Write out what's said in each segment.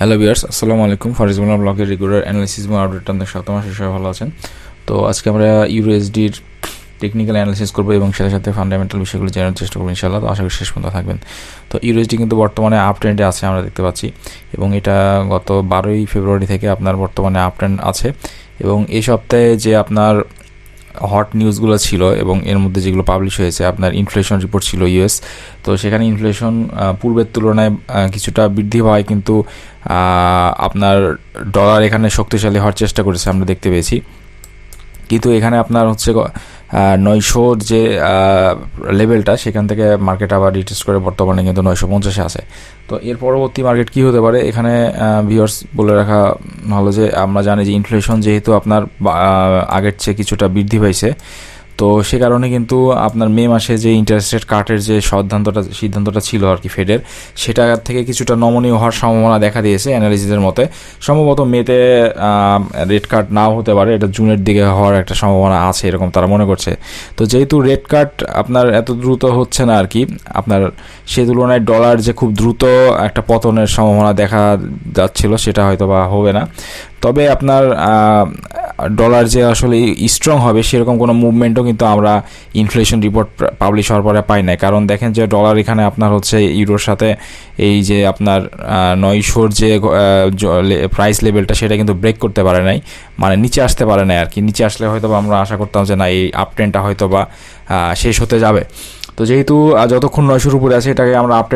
Hello বিয়ার্স আসসালামু আলাইকুম। ফরিজমুল্লাহ ব্লগের রেগুলার অ্যানালিসিস এবং আপডেট আপনাদের সাথে মাসে সবাই ভালো আছেন। তো আজকে আমরা ইউএসডির টেকনিক্যাল অ্যানালিসিস করব এবং সাথে সাথে ফান্ডামেন্টাল বিষয়গুলো জানার চেষ্টা করব ইনশাল্লাহ তো আশা করি শেষ পর্যন্ত থাকবেন। তো ইউএসডি কিন্তু বর্তমানে আপ ট্রেন্ডে আছে, আমরা দেখতে পাচ্ছি। এবং এটা গত বারোই ফেব্রুয়ারি থেকে আপনার বর্তমানে আপ ট্রেন্ড আছে। এবং এই সপ্তাহে যে আপনার হট নিউজগুলো ছিল এবং এর মধ্যে যেগুলো পাবলিশ হয়েছে, আপনার ইনফ্লেশন রিপোর্ট ছিল ইউএস তো সেখানে ইনফ্লেশন পূর্বের তুলনায় কিছুটা বৃদ্ধি হয় কিন্তু আপনার ডলার এখানে শক্তিশালী হওয়ার চেষ্টা করেছে, আমরা দেখতে পেয়েছি। কিন্তু এখানে আপনার হচ্ছে নয়শোর যে লেভেলটা সেখান থেকে মার্কেট আবার রিটেস্ট করে বর্তমানে কিন্তু নয়শো পঞ্চাশে আছে। তো এর পরবর্তী মার্কেট কি হতে পারে? এখানে ভিওর্স বলে রাখা ভালো যে, আমরা জানি যে ইনফ্লেশন যেহেতু আপনার আগের চেয়ে কিছুটা বৃদ্ধি পাইছে। তো সে কারণে কিন্তু আপনার মে মাসে যে ইন্টারেস্ট রেট কাটের যে সিদ্ধান্তটা সিদ্ধান্তটা ছিল আর কি ফেডের সেটা থেকে কিছুটা নমনীয় হওয়ার সম্ভাবনা দেখা দিয়েছে অ্যানালিসিসের মতে। সম্ভবত মেতে রেড কার্ড নাও হতে পারে, এটা জুনের দিকে হওয়ার একটা সম্ভাবনা আছে এরকম তারা মনে করছে। তো যেহেতু রেড কার্ড আপনার এত দ্রুত হচ্ছে না আর কি, আপনার সে তুলনায় ডলার যে খুব দ্রুত একটা পতনের সম্ভাবনা দেখা যাচ্ছিল, সেটা হয়তো বা হবে না। তবে আপনার ডলার যে আসলে স্ট্রং হবে, সেরকম কোনো মুভমেন্টও কিন্তু আমরা ইনফ্লেশন রিপোর্ট পাবলিশ হওয়ার পরে পাই না কারণ দেখেন যে ডলার এখানে আপনার হচ্ছে ইউরোর সাথে এই যে আপনার নয়শোর যে প্রাইস লেভেলটা সেটা কিন্তু ব্রেক করতে পারে নাই। মানে নিচে আসতে পারে নাই আর কি। নিচে আসলে হয়তো আমরা আশা করতাম যে না, এই আপ ট্রেনটা হয়তো বা শেষ হতে যাবে। তো যেহেতু যতক্ষণ নয়শোর উপরে আছে, এটাকে আমরা আপ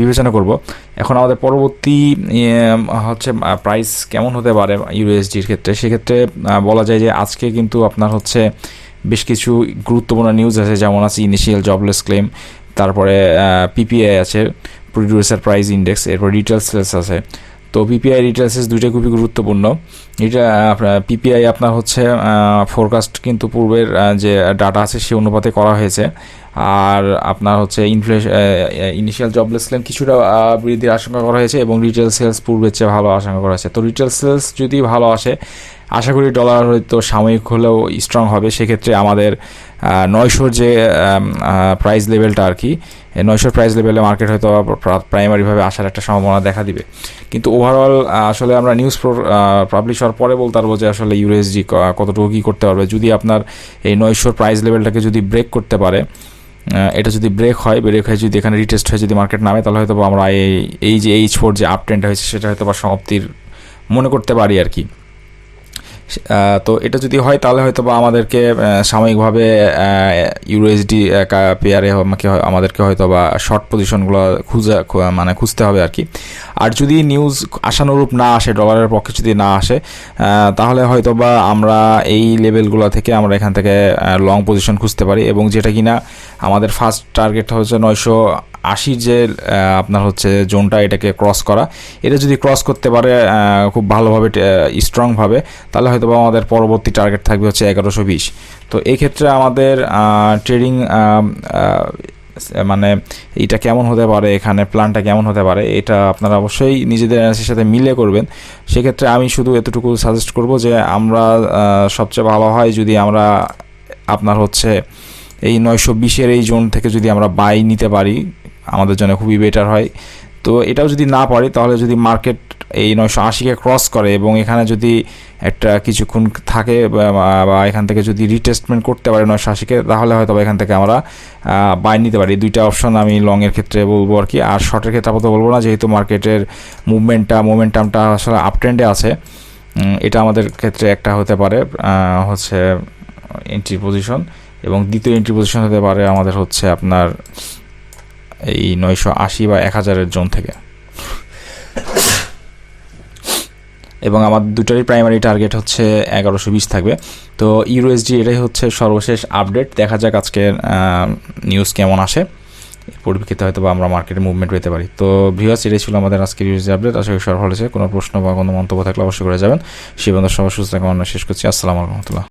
বিবেচনা করব। এখন আমাদের পরবর্তী হচ্ছে প্রাইস কেমন হতে পারে ইউএসডির ক্ষেত্রে? সেক্ষেত্রে বলা যায় যে আজকে কিন্তু আপনার হচ্ছে বেশ কিছু গুরুত্বপূর্ণ নিউজ আছে, যেমন আছে ইনিশিয়াল জবলেস ক্লেম তারপরে পিপিআই আছে প্রডিউসার প্রাইস ইন্ডেক্স এরপর রিটেল সেলস আছে। তো পিপিআই রিটেল সেলস দুইটাই খুবই গুরুত্বপূর্ণ। এটা আপনার পিপিআই আপনার হচ্ছে ফোরকাস্ট কিন্তু পূর্বের যে ডাটা আছে সে অনুপাতে করা হয়েছে। আর আপনার হচ্ছে ইনফ্লেশন ইনিশিয়াল জবলেস ক্লেম কিছুটা বৃদ্ধির আশঙ্কা করা হয়েছে এবং রিটেল সেলস পূর্বের চেয়ে ভালো আশঙ্কা করা হয়েছে। তো রিটেল সেলস যদি ভালো আসে আশা করি ডলার হয়তো সাময়িক হলেও স্ট্রং হবে, সেক্ষেত্রে আমাদের নয়শোর যে প্রাইস লেভেলটা আর কি নয়শোর প্রাইস লেভেলে মার্কেট হয়তো প্রাইমারিভাবে আসার একটা সম্ভাবনা দেখা দিবে। কিন্তু ওভারঅল আসলে আমরা নিউজ পাবলিশ হওয়ার পরে বলতে পারব যে আসলে ইউএসডি কতটুকু কী করতে পারবে। যদি আপনার এই নয়শোর প্রাইস লেভেলটাকে যদি ব্রেক করতে পারে এটা যদি ব্রেক হয় ব্রেক হয়ে যদি এখানে রিটেস্ট হয়ে যদি মার্কেট নামে, তাহলে হয়তো আমরা এই এই যে এইচ ফোর যে আপ ট্রেন্ডটা হয়েছে, সেটা হয়তো বা সমাপ্তির মনে করতে পারি আর কি। তো এটা যদি হয় তাহলে হয়তো বা আমাদেরকে সাময়িকভাবে ইউএসডি পেয়ারে আমাকে আমাদেরকে হয়তো বা শর্ট পজিশনগুলো খুঁজে মানে খুঁজতে হবে আর কি। আর যদি নিউজ আশানুরূপ না আসে ডলারের পক্ষে যদি না আসে তাহলে হয়তো বা আমরা এই লেভেলগুলো থেকে আমরা এখান থেকে লং পজিশন খুঁজতে পারি। এবং যেটা কিনা আমাদের ফার্স্ট টার্গেট হচ্ছে নয়শো আশির যে আপনার হচ্ছে জোনটা এটাকে ক্রস করা, এটা যদি ক্রস করতে পারে খুব ভালোভাবে স্ট্রংভাবে তাহলে হয়তো বা আমাদের পরবর্তী টার্গেট থাকবে হচ্ছে এগারোশো বিশ। তো এই ক্ষেত্রে আমাদের ট্রেডিং মানে এটা কেমন হতে পারে, এখানে প্ল্যানটা কেমন হতে পারে, এটা আপনারা অবশ্যই নিজেদের অ্যানালিসিসের সাথে মিলে করবেন। সেক্ষেত্রে আমি শুধু এতটুকু সাজেস্ট করব যে, আমরা সবচেয়ে ভালো হয় যদি আমরা আপনার হচ্ছে এই নয়শো বিশের এই জোন থেকে যদি আমরা বাই নিতে পারি আমাদের জন্য খুবই বেটার হয়। তো এটাও যদি না পারি, তাহলে যদি মার্কেট এই নয়শো আশিকে ক্রস করে এবং এখানে যদি একটা কিছুক্ষণ থাকে বা- এখান থেকে যদি রিটেস্টমেন্ট করতে পারে নয়শো আশিকে তাহলে হয়তো এখান থেকে আমরা বাই নিতে পারি। দুইটা অপশন আমি লংয়ের ক্ষেত্রে বলব আর কি। আর শর্টের ক্ষেত্রে আপাতত বলব না, যেহেতু মার্কেটের মুভমেন্টটা মোমেন্টামটা আসলে আপ ট্রেন্ডে আছে। এটা আমাদের ক্ষেত্রে একটা হতে পারে হচ্ছে এন্ট্রি পজিশন এবং দ্বিতীয় এন্ট্রি পজিশন হতে পারে আমাদের হচ্ছে আপনার এই নয়শো আশি বা এক হাজারের জোন থেকে। এবং আমার দুটারই প্রাইমারি টার্গেট হচ্ছে এগারোশো বিশ থাকবে। তো ইউএসডি এটাই হচ্ছে সর্বশেষ আপডেট দেখা যাক আজকের নিউজ কেমন আসে। পরিপ্রেক্ষিতে হয়তো বা আমরা মার্কেটে মুভমেন্ট পেতে পারি। তো ভিউয়ার্স এটাই ছিল আমাদের আজকের ইউএসডি আপডেট আশা করি সফল হয়েছে কোনো প্রশ্ন বা কোনো মন্তব্য থাকলে অবশ্যই করে যাবেন। সে বন্ধু সবার সুস্থ কামনা শেষ করছি। আসসালামু আলাইকুম